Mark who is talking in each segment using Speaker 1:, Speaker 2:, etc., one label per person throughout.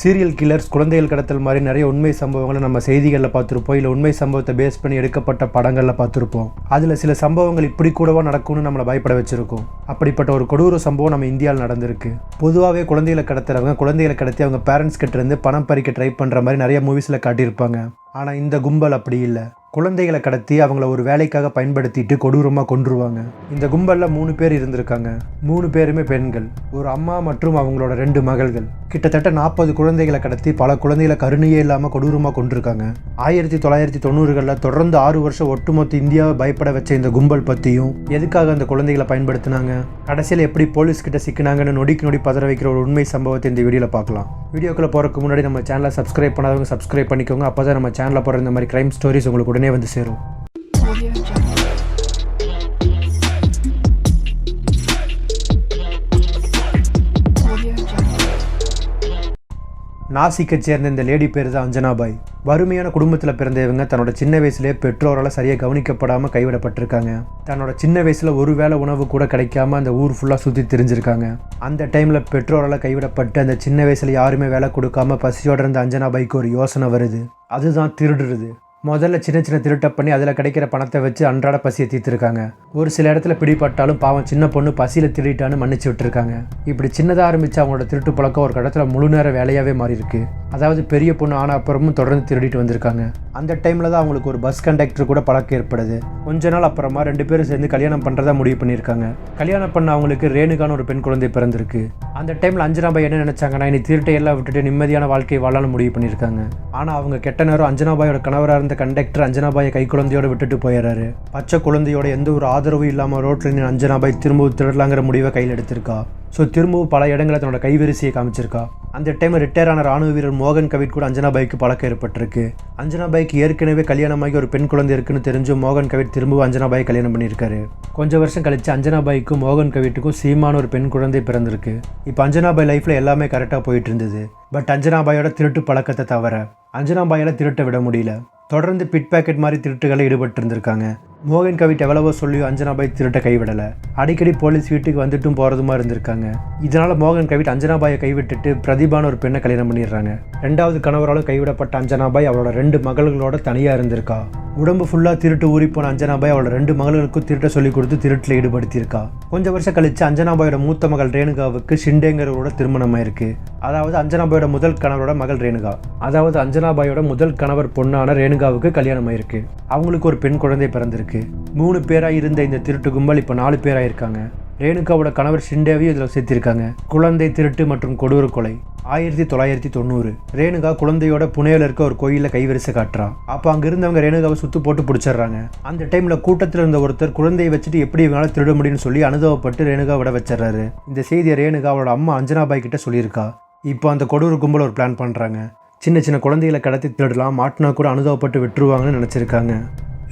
Speaker 1: Serial killers குழந்தைகள் கடத்தல் மாதிரி நிறைய உண்மை சம்பவங்களை நம்ம செய்திகளில் பார்த்துருப்போம். இல்லை உண்மை சம்பவத்தை பேஸ் பண்ணி எடுக்கப்பட்ட படங்களில் பார்த்துருப்போம். அதில் சில சம்பவங்கள் இப்படி கூடவா நடக்கும்னு நம்மளை பயப்பட வச்சுருக்கோம். அப்படிப்பட்ட ஒரு கொடூர சம்பவம் நம்ம இந்தியாவில் நடந்திருக்கு. பொதுவாகவே குழந்தைகளை கடத்துறவங்க குழந்தைகளை கடத்தி அவங்க பேரண்ட்ஸ் கிட்டேருந்து பணம் பறிக்க ட்ரை பண்ணுற மாதிரி நிறைய மூவிஸில் காட்டியிருப்பாங்க. ஆனால் இந்த கும்பல் அப்படி இல்லை. குழந்தைகளை கடத்தி அவங்கள ஒரு வேலைக்காக பயன்படுத்திட்டு கொடூரமாக கொன்றுவாங்க. இந்த கும்பலில் மூணு பேர் இருந்திருக்காங்க. மூணு பேருமே பெண்கள். ஒரு அம்மா மற்றும் அவங்களோட ரெண்டு மகள்கள். கிட்டத்தட்ட நாற்பது குழந்தைகளை கடத்தி பல குழந்தைகளை கருணையே இல்லாமல் கொடூரமாக கொண்டிருக்காங்க ஆயிரத்தி தொள்ளாயிரத்தி தொண்ணூறுகளில் தொடர்ந்து ஆறு வருஷம் ஒட்டுமொத்த இந்தியாவை பயப்பட வச்ச இந்த கும்பல் பற்றியும் எதுக்காக அந்த குழந்தைகளை பயன்படுத்தினாங்க? கடைசியில் எப்படி போலீஸ் கிட்ட சிக்கினாங்கன்னு நொடிக்கு நொடி பதற வைக்கிற ஒரு உண்மை சம்பவத்தை இந்த வீடியோவில் பார்க்கலாம். வீடியோக்குள்ளே போகிறதுக்கு முன்னாடி நம்ம சேனலை சப்ஸ்கிரைப் பண்ணாதவங்க சப்ஸ்கிரைப் பண்ணிக்கோங்க. அப்போ தான் நம்ம சேனலில் போகிற இந்த மாதிரி க்ரைம் ஸ்டோரிஸ் உங்களுக்கு உடனே வந்து சேரும். நாசிக்கை சேர்ந்த இந்த லேடி பேர் தான் அஞ்சனாபாய். வறுமையான குடும்பத்தில் பிறந்த இவங்க தன்னோட சின்ன வயசுலேயே பெற்றோரால் சரியாக கவனிக்கப்படாமல் கைவிடப்பட்டிருக்காங்க. தன்னோட சின்ன வயசில் ஒரு வேளை உணவு கூட கிடைக்காம அந்த ஊர் ஃபுல்லாக சுற்றி தெரிஞ்சிருக்காங்க. அந்த டைமில் பெற்றோரால் கைவிடப்பட்டு அந்த சின்ன வயசில் யாருமே வேலை கொடுக்காம பசியோட இருந்த அஞ்சனாபாய்க்கு ஒரு யோசனை வருது. அதுதான் திருடுறது. முதல்ல சின்ன சின்ன திருட்டை பண்ணி அதில் கிடைக்கிற பணத்தை வச்சு அன்றாட பசியை தீர்த்துருக்காங்க. ஒரு சில இடத்துல பிடிபட்டாலும் பாவம் சின்ன பொண்ணு பசியில் திருடிட்டான்னு மன்னிச்சு விட்டுருக்காங்க. இப்படி சின்னதாக ஆரம்பித்து அவங்களோட திருட்டு பழக்கம் ஒரு கடத்தில் முழு நேர வேலையாகவே மாறி இருக்கு அதாவது பெரிய பொண்ணு ஆன அப்புறமும் தொடர்ந்து திருடிட்டு வந்திருக்காங்க. அந்த டைமில் தான் அவங்களுக்கு ஒரு பஸ் கண்டக்டர் கூட பழக்கம் ஏற்படுது. கொஞ்ச நாள் அப்புறமா ரெண்டு பேரும் சேர்ந்து கல்யாணம் பண்ணுறதா முடிவு பண்ணியிருக்காங்க. கல்யாணம் பண்ண அவங்களுக்கு ரேணுகான ஒரு பெண் குழந்தை பிறந்திருக்கு. அந்த டைமில் அஞ்சனாபாய் என்ன நினச்சாங்கன்னா இனி திருட்டை எல்லாம் விட்டுட்டு நிம்மதியான வாழ்க்கையை வாழலாம்னு முடிவு பண்ணியிருக்காங்க. ஆனால் அவங்க கெட்ட நேரம் அஞ்சனாபாயோட கணவராக இருந்த கண்டக்டர் அஞ்சனாபாயை கை விட்டுட்டு போயிடுறாரு. பச்சை குழந்தையோட எந்த ஒரு ஆதரவும் இல்லாமல் ரோட்டில் நின்று அஞ்சனாபாய் திரும்ப திருடலாங்கிற முடிவை கையில் எடுத்திருக்கா? ஸோ திரும்பவும் பல இடங்களில் தன்னோட கைவரிசையை காமிச்சிருக்கா. அந்த டைம் ரிட்டையர் ஆன ராணுவ வீரர் மோகன் கவிட் கூட அஞ்சனாபாய்க்கு பழக்கம் ஏற்பட்டிருக்கு. அஞ்சனாபாய்க்கு ஏற்கனவே கல்யாணமாகி ஒரு பெண் குழந்தை இருக்குன்னு தெரிஞ்சு மோகன் கவிட் திரும்பவும் அஞ்சனாபாய் கல்யாணம் பண்ணியிருக்காரு. கொஞ்சம் வருஷம் கழிச்சு அஞ்சனாபாய்க்கும் மோகன் கவிட்டுக்கும் சீமான ஒரு பெண் குழந்தை பிறந்திருக்கு. இப்போ அஞ்சனாபாய் லைஃப்பில் எல்லாமே கரெக்டாக போயிட்டு இருந்தது பட் அஞ்சனாபாயோட திருட்டு பழக்கத்தை தவிர அஞ்சனாபாயால் திருட்ட விட முடியல. தொடர்ந்து பிட் பேக்கெட் மாதிரி திருட்டுகளில் ஈடுபட்டு இருந்திருக்காங்க மோகன் கவிட் எவ்வளவோ சொல்லி அஞ்சனாபாய் திருட்ட கைவிடலை. அடிக்கடி போலீஸ் வீட்டுக்கு வந்துட்டும் போகிறதுமா இருந்திருக்காங்க. இதனால் மோகன் கவிட் அஞ்சனாபாயை கைவிட்டுட்டு பிரதிபான ஒரு பெண்ணை கல்யாணம் பண்ணிடுறாங்க. ரெண்டாவது கணவராலும் கைவிடப்பட்ட அஞ்சனாபாய் அவளோட ரெண்டு மகள்களோட தனியாக இருந்திருக்கா. உடம்பு ஃபுல்லாக திருட்டு ஊறி போன அஞ்சனாபாய் அவளோட ரெண்டு மகளுக்கும் திருட்ட சொல்லி கொடுத்து திருட்டில் ஈடுபடுத்தியிருக்கா. கொஞ்சம் வருஷம் கழிச்சு அஞ்சனாபாயோட மூத்த மகள் ரேணுகாவுக்கு ஷிண்டேங்கிறவரோட திருமணம் ஆயிருக்கு அதாவது அஞ்சனாபாயோட முதல் கணவரோட மகள் ரேணுகா. அதாவது அஞ்சனாபாயோட முதல் கணவர் பொண்ணான ரேணுகாவுக்கு கல்யாணம் ஆயிருக்கு அவங்களுக்கு ஒரு பெண் குழந்தை பிறந்திருக்கு. மூணு பேராக இருந்த இந்த திருட்டு கும்பல் இப்போ நாலு பேராக இருக்காங்க. ரேணுகாவோட கணவர் ஷிண்டேவையும் இதில் சேர்த்திருக்காங்க. குழந்தை திருட்டு மற்றும் கொடூர கொலை. ஆயிரத்தி தொள்ளாயிரத்தி தொண்ணூறு. ரேணுகா குழந்தையோட புனேல இருக்க ஒரு கோயிலில் கைவரிசை காட்டுறா. அப்போ அங்கே இருந்தவங்க ரேணுகாவை சுத்து போட்டு பிடிச்சிடுறாங்க. அந்த டைமில் கூட்டத்தில் இருந்த ஒருத்தர் குழந்தையை வச்சுட்டு எப்படி இவங்களால திருட முடியும்னு சொல்லி அனுபவப்பட்டு ரேணுகா விட வச்சிடுறாரு. இந்த செய்தியை ரேணுகா அவளோட அம்மா அஞ்சனாபாய் கிட்ட சொல்லியிருக்கா. இப்போ அந்த கொடூர கும்பல் ஒரு பிளான் பண்ணுறாங்க சின்ன சின்ன குழந்தைகளை கடத்தி திருடலாம். மாட்டினா கூட அனுபவப்பட்டு விட்டுருவாங்கன்னு நினச்சிருக்காங்க.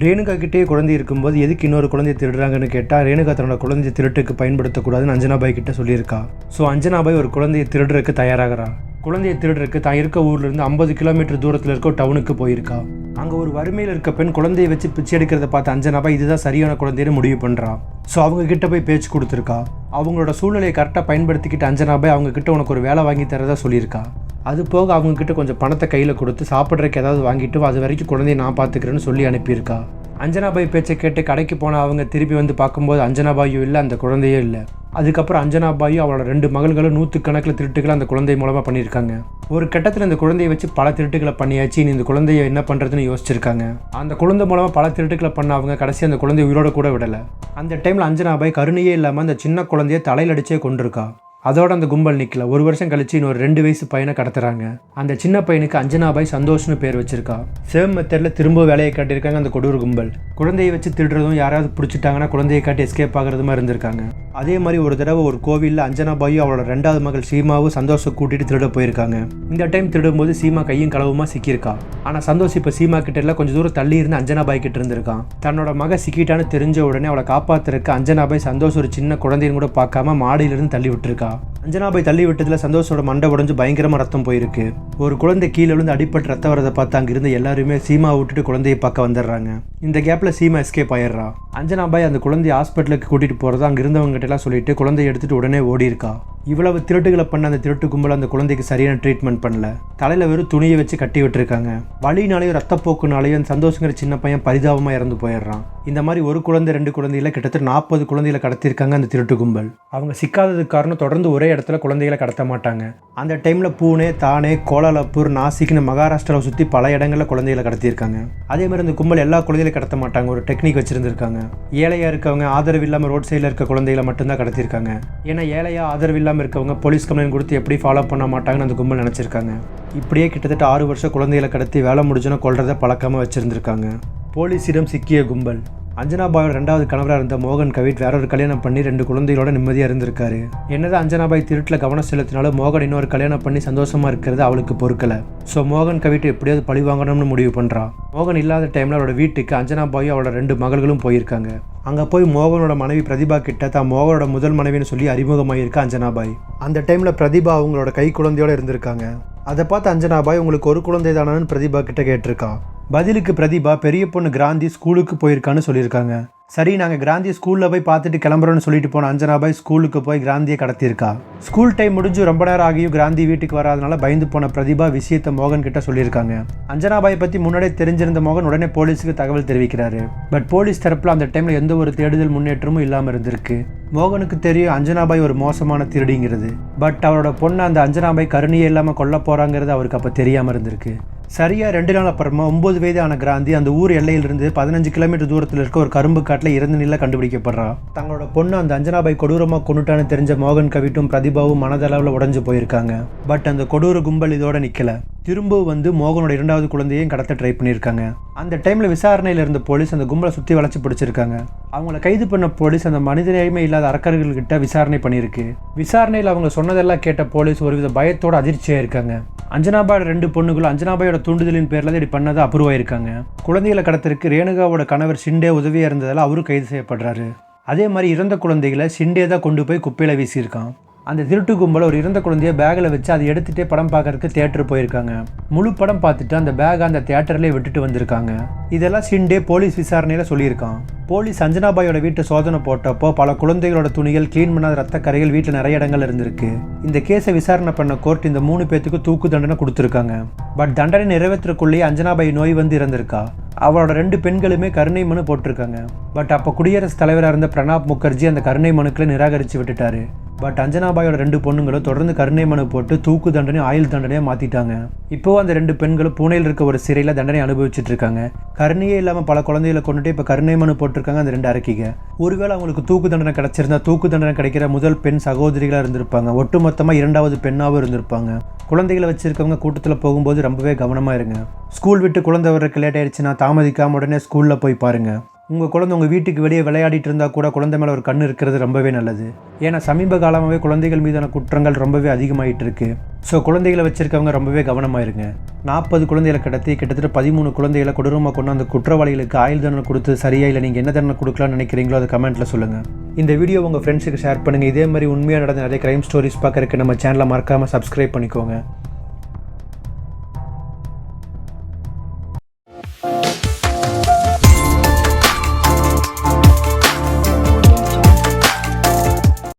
Speaker 1: ரேணுகா கிட்டே குழந்தை இருக்கும்போது எதுக்கு இன்னொரு குழந்தையை திருடுறாங்கன்னு கேட்டால் ரேணுகா தன்னோட குழந்தைய திருட்டுக்கு பயன்படுத்தக்கூடாதுன்னு அஞ்சனாபாய் கிட்ட சொல்லியிருக்கா. ஸோ அஞ்சனாபாய் ஒரு குழந்தையை திருடுறதுக்கு தயாராகிறா. குழந்தையை திருடுறதுக்கு தான் இருக்க ஊர்லேருந்து ஐம்பது கிலோமீட்டர் தூரத்தில் இருக்க டவுனுக்கு போயிருக்கா. அங்கே ஒரு வறுமையில் இருக்க பெண் குழந்தையை வச்சு பிச்சை எடுக்கிறத பார்த்து அஞ்சனாபா இதுதான் சரியான குழந்தைன்னு முடிவு பண்ணுறா ஸோ அவங்க கிட்ட போய் பேச்சு கொடுத்துருக்கா. அவங்களோட சூழ்நிலையை கரெக்டாக பயன்படுத்திக்கிட்டு அஞ்சனாபாய் அவங்க கிட்ட உனக்கு ஒரு வேலை வாங்கி தரதா சொல்லியிருக்கா. அது போக அவங்க கிட்ட கொஞ்சம் பணத்தை கையில் கொடுத்து சாப்பிட்றதுக்கு ஏதாவது வாங்கிட்டு அது வரைக்கும் குழந்தைய நான் பார்த்துக்கிறேன்னு சொல்லி அனுப்பியிருக்கா. அஞ்சனாபாய் பேச்சை கேட்டு கடைக்கு போன அவங்க திருப்பி வந்து பார்க்கும்போது அஞ்சனாபாயும் இல்லை அந்த குழந்தையும் இல்லை. அதுக்கப்புறம் அஞ்சனாபாயும் அவளோட ரெண்டு மகள்களும் நூற்றுக்கணக்கில் திருட்டுகளை அந்த குழந்தை மூலமாக பண்ணியிருக்காங்க. ஒரு கட்டத்தில் இந்த குழந்தையை வச்சு பல திருட்டுகளை பண்ணியாச்சு. இனி இந்த குழந்தைய என்ன பண்ணுறதுன்னு யோசிச்சிருக்காங்க. அந்த குழந்தை மூலமாக பல திருட்டுகளை பண்ண அவங்க கடைசி அந்த குழந்தை உயிரோட கூட விடலை. அந்த டைமில் அஞ்சனாபாய் கருணையே இல்லாமல் அந்த சின்ன குழந்தைய தலையில் அடிச்சே கொண்டிருக்கா அதோட அந்த கும்பல் நிற்கல ஒரு வருஷம் கழிச்சு இன்னொரு ரெண்டு வயசு பையனை கடத்துறாங்க. அந்த சின்ன பையனுக்கு அஞ்சனாபாய் சந்தோஷ்னு பேர் வச்சிருக்கா. சேம் மெத்தடில் திரும்ப வேலையை காட்டியிருக்காங்க அந்த கொடூர் கும்பல். குழந்தையை வச்சு திருடுறதும் யாராவது பிடிச்சிட்டாங்கன்னா குழந்தையை காட்டி எஸ்கேப் ஆகிறதுமா இருந்திருக்காங்க. அதே மாதிரி ஒரு தடவை ஒரு கோவிலில் அஞ்சனாபாயும் அவளோட ரெண்டாவது மகள் சீமாவும் சந்தோஷை கூட்டிட்டு திருட போயிருக்காங்க. இந்த டைம் திருடும்போது சீமா கையும் களவுமா சிக்கியிருக்கா. ஆனால் சந்தோஷ் இப்போ சீமா கிட்ட எல்லாம் கொஞ்சம் தூரம் தள்ளி இருந்து அஞ்சனாபாய் கிட்ட இருந்திருக்கான். தன்னோட மக சிக்கிட்டான்னு தெரிஞ்ச உடனே அவளை காப்பாத்துறதுக்கு அஞ்சனாபாய் சந்தோஷ் ஒரு சின்ன குழந்தைன்னு கூட பார்க்காம மாடியிலிருந்து தள்ளி விட்டுருக்கா. 감사합니다. அஞ்சனாபாய் தள்ளி விட்டதில் சந்தோஷோட மண்டை உடஞ்சு பயங்கரமாக ரத்தம் போயிருக்கு. ஒரு குழந்தை கீழே விழுந்து அடிப்பட்டு ரத்தம் வரதை பார்த்து அங்க இருந்த எல்லாருமே சீமா விட்டுட்டு குழந்தையை பார்க்க வந்துடுறாங்க. இந்த கேப்பில் சீமா எஸ்கேப் ஆயிடுறா. அஞ்சனாபாய் அந்த குழந்தைய ஹாஸ்பிட்டலுக்கு கூட்டிகிட்டு போகிறதா அங்கே இருந்தவங்க சொல்லிட்டு குழந்தைய எடுத்துட்டு உடனே ஓடி இருக்கா இவ்வளவு திருட்டுகளை பண்ண அந்த திருட்டு கும்பல் அந்த குழந்தைக்கு சரியான ட்ரீட்மெண்ட் பண்ணல. தலையில் வெறும் துணியை வச்சு கட்டி விட்டுருக்காங்க. வழினாலேயும் ரத்தப்போக்குனாலேயும் அந்த சந்தோஷங்கிற சின்ன பையன் பரிதாபமாக இறந்து போயிடுறான். இந்த மாதிரி ஒரு குழந்தை ரெண்டு குழந்தைகளை கிட்டத்தட்ட நாற்பது குழந்தைகளை கடத்தியிருக்காங்க அந்த திருட்டு கும்பல். அவங்க சிக்காததுக்கு காரணம் தொடர்ந்து ஒரே இடத்துல குழந்தைகளை கடத்த மாட்டாங்க. அந்த டைமில் பூனே தானே கோலாலப்பூர் நாசிக்னு மகாராஷ்டிராவை சுற்றி பல இடங்களில் குழந்தைகளை கடத்தியிருக்காங்க. அதே மாதிரி அந்த கும்பல் எல்லா குழந்தைகளையும் கடத்த மாட்டாங்க. ஒரு டெக்னிக் வச்சுருந்துருக்காங்க. ஏழையாக இருக்கவங்க ஆதரவு இல்லாமல் ரோட் சைடில் இருக்க குழந்தைகளை மட்டும்தான் கடத்தியிருக்காங்க. ஏன்னா ஏழையாக ஆதரவு இல்லாமல் இருக்கவங்க போலீஸ் கம்ப்ளைண்ட் கொடுத்து எப்படி ஃபாலோ பண்ண மாட்டாங்கன்னு அந்த கும்பல் நினச்சிருக்காங்க. இப்படியே கிட்டத்தட்ட ஆறு வருஷம் குழந்தைகளை கடத்தி வேலை முடிஞ்சோன்னா கொள்றதை பழக்கமாக வச்சுருந்துருக்காங்க. போலீஸிடம் சிக்கிய கும்பல். அஞ்சனாபாயோட ரெண்டாவது கணவராக இருந்த மோகன் கவிட் வேற ஒரு கல்யாணம் பண்ணி ரெண்டு குழந்தைகளோட நிம்மதியாக இருந்திருக்காரு. என்னதான் அஞ்சனாபாய் திருட்டில் கவனம் செலுத்தினாலும் மோகன் இன்னொரு கல்யாணம் பண்ணி சந்தோஷமா இருக்கிறது அவளுக்கு பொறுக்கலை. ஸோ மோகன் கவிட் எப்படியாவது பழி வாங்கணும்னு முடிவு பண்ணுறா மோகன் இல்லாத டைமில் அவளோட வீட்டுக்கு அஞ்சனாபாயும் அவளோட ரெண்டு மகள்களும் போயிருக்காங்க. அங்கே போய் மோகனோட மனைவி பிரதிபா கிட்ட தான் மோகனோட முதல் மனைவின்னு சொல்லி அறிமுகமாயிருக்கா அஞ்சனாபாய் அந்த டைமில் பிரதிபா அவங்களோட கை குழந்தையோட இருந்திருக்காங்க. அதை பார்த்து அஞ்சனாபாய் உங்களுக்கு ஒரு குழந்தை தானான்னு பிரதிபா கிட்ட கேட்டிருக்கான். பதிலுக்கு பிரதிபா பெரிய பொண்ணு கிராந்தி ஸ்கூலுக்கு போயிருக்கான்னு சொல்லியிருக்காங்க. சரி நாங்கள் கிராந்தியை ஸ்கூலில் போய் பார்த்துட்டு கிளம்புறோன்னு சொல்லிட்டு போன அஞ்சனாபாய் ஸ்கூலுக்கு போய் கிராந்தியை கடத்தியிருக்கா. ஸ்கூல் டைம் முடிஞ்சு ரொம்ப நேரம் ஆகியும் கிராந்தி வீட்டுக்கு வராதனால பயந்து போன பிரதிபா விஷயத்தை மோகன் கிட்ட சொல்லியிருக்காங்க. அஞ்சனாபாயை பற்றி முன்னாடியே தெரிஞ்சிருந்த மோகன் உடனே போலீஸுக்கு தகவல் தெரிவிக்கிறாரு. பட் போலீஸ் தரப்பில் அந்த டைமில் எந்த ஒரு தேடுதல் முன்னேற்றமும் இல்லாமல் இருந்திருக்கு. மோகனுக்கு தெரியும் அஞ்சனாபாய் ஒரு மோசமான திருடிங்கிறது. பட் அவரோட பொண்ணு அந்த அஞ்சனாபாய் கருணையே இல்லாமல் கொல்ல போகிறாங்கிறது அவருக்கு அப்போ தெரியாமல் இருந்திருக்கு. சரியாக ரெண்டு நாள் அப்புறமா ஒம்பது வயதான கிராந்தி அந்த ஊர் எல்லையிலிருந்து பதினஞ்சு கிலோமீட்டர் தூரத்தில் இருக்க ஒரு கரும்பு காட்டில் இறந்த நிலை கண்டுபிடிக்கப்படுறா. தங்களோட பொண்ணு அந்த அஞ்சனாபாய் கொடூரமாக கொண்டுட்டான்னு தெரிஞ்ச மோகன் கவிட்டும் பிரதிபாவும் மனதளவில் உடஞ்சு போயிருக்காங்க. பட் அந்த கொடூர கும்பல் இதோட நிற்கல திரும்பவும் வந்து மோகனோட இரண்டாவது குழந்தையையும் கடத்த ட்ரை பண்ணியிருக்காங்க. அந்த டைமில் விசாரணையில் இருந்த போலீஸ் அந்த கும்பலை சுற்றி வளைச்சி பிடிச்சிருக்காங்க. அவங்கள கைது பண்ண போலீஸ் அந்த மனிதநேயமே இல்லாத அரக்கர்கள்கிட்ட விசாரணை பண்ணியிருக்கு. விசாரணையில் அவங்க சொன்னதெல்லாம் கேட்ட போலீஸ் ஒருவித பயத்தோட அதிர்ச்சியாக இருக்காங்க. அஞ்சனாபாயோட ரெண்டு பொண்ணுகளும் அஞ்சனாபாயோட தூண்டுதலின் பேரில் தான் இப்படி பண்ணதை அப்ரூவ் ஆயிருக்காங்க குழந்தைகளை கடத்திற்கு ரேணுகாவோட கணவர் ஷிண்டே உதவியாக இருந்ததால் அவரும் கைது செய்யப்படுறாரு. அதே மாதிரி இறந்த குழந்தைகளை ஷிண்டே தான் கொண்டு போய் குப்பையில் வீசியிருக்கான். அந்த திருட்டு கும்பல ஒரு இறந்த குழந்தைய பேக்கில் வச்சு அதை எடுத்துகிட்டே படம் பார்க்கறதுக்கு தேட்டர் போயிருக்காங்க. முழு படம் பார்த்துட்டு அந்த பேகை அந்த தேட்டர்லேயே விட்டுட்டு வந்திருக்காங்க. இதெல்லாம் சிண்டே போலீஸ் விசாரணையில் சொல்லியிருக்கான். போலீஸ் அஞ்சனாபாயோட வீட்டை சோதனை போட்டப்போ பல குழந்தைகளோட துணிகள் க்ளீன் பண்ணாத ரத்த கரைகள் வீட்டில் நிறைய இடங்கள் இருந்திருக்கு. இந்த கேஸை விசாரணை பண்ண கோர்ட் இந்த மூணு பேத்துக்கு தூக்கு தண்டனை கொடுத்துருக்காங்க. பட் தண்டனை நிறைவேற்றுறக்குள்ளேயே அஞ்சனாபாய் நோய் வந்து இறந்திருக்கா? அவளோட ரெண்டு பெண்களுமே கருணை மனு போட்டிருக்காங்க. பட் அப்போ குடியரசுத் தலைவராக இருந்த பிரணாப் முகர்ஜி அந்த கருணை மனுக்களை நிராகரித்து விட்டுட்டாரு. பட் அஞ்சனாபாயோட ரெண்டு பொண்ணுங்களும் தொடர்ந்து கருணை மனு போட்டு தூக்கு தண்டனை ஆயுள் தண்டனையாக மாற்றிட்டாங்க இப்போ அந்த ரெண்டு பெண்களும் பூனேயில் இருக்க ஒரு சிறையில் தண்டனை அனுபவிச்சுட்டு இருக்காங்க. கருணையே இல்லாமல் பல குழந்தைகளை கொண்டுட்டு இப்போ கருணை மனு போட்டிருக்காங்க அந்த ரெண்டு அறிக்கைங்க ஒருவேளை அவங்களுக்கு தூக்கு தண்டனை கிடைச்சிருந்தா தூக்கு தண்டனை கிடைக்கிற முதல் பெண் சகோதரிகளாக இருந்திருப்பாங்க. ஒட்டுமொத்தமாக இரண்டாவது பெண்ணாகவும் இருந்திருப்பாங்க. குழந்தைகளை வச்சிருக்கவங்க கூட்டத்தில் போகும்போது ரொம்பவே கவனமாக இருங்க. ஸ்கூல் விட்டு குழந்தை வர்றதுக்கு லேட் ஆயிடுச்சுன்னா தாமதிக்காம உடனே ஸ்கூலில் போய் பாருங்கள் உங்கள் குழந்தை உங்கள் வீட்டுக்கு வெளியே விளையாடிட்டு இருந்தால் கூட குழந்தை மேலே ஒரு கண் இருக்கிறது ரொம்பவே நல்லது. ஏன்னா சமீப காலமாகவே குழந்தைகள் மீதான குற்றங்கள் ரொம்பவே அதிகமாகிட்டு இருக்கு. ஸோ குழந்தைகளை வச்சுருக்கவங்க ரொம்பவே கவனமாக இருங்க. நாற்பது குழந்தைகளை கடத்தி கிட்டத்தட்ட பதிமூணு குழந்தைகளை கொடூரமாக கொண்டு அந்த குற்றவாளிகளுக்கு ஆயுள் தண்டனை கொடுத்து சரியா இல்லை நீங்கள் என்ன தண்டனை கொடுக்கலாம்னு நினைக்கிறீங்களோ அதை கமெண்ட்டில் சொல்லுங்கள் இந்த வீடியோ உங்கள் ஃப்ரெண்ட்ஸுக்கு ஷேர் பண்ணுங்கள் இதே மாதிரி உண்மையாக நடந்த நிறைய கிரைம் ஸ்டோரிஸ் பார்க்கறதுக்கு நம்ம சேனலை மறக்காமல் சப்ஸ்கிரைப் பண்ணிக்கோங்க.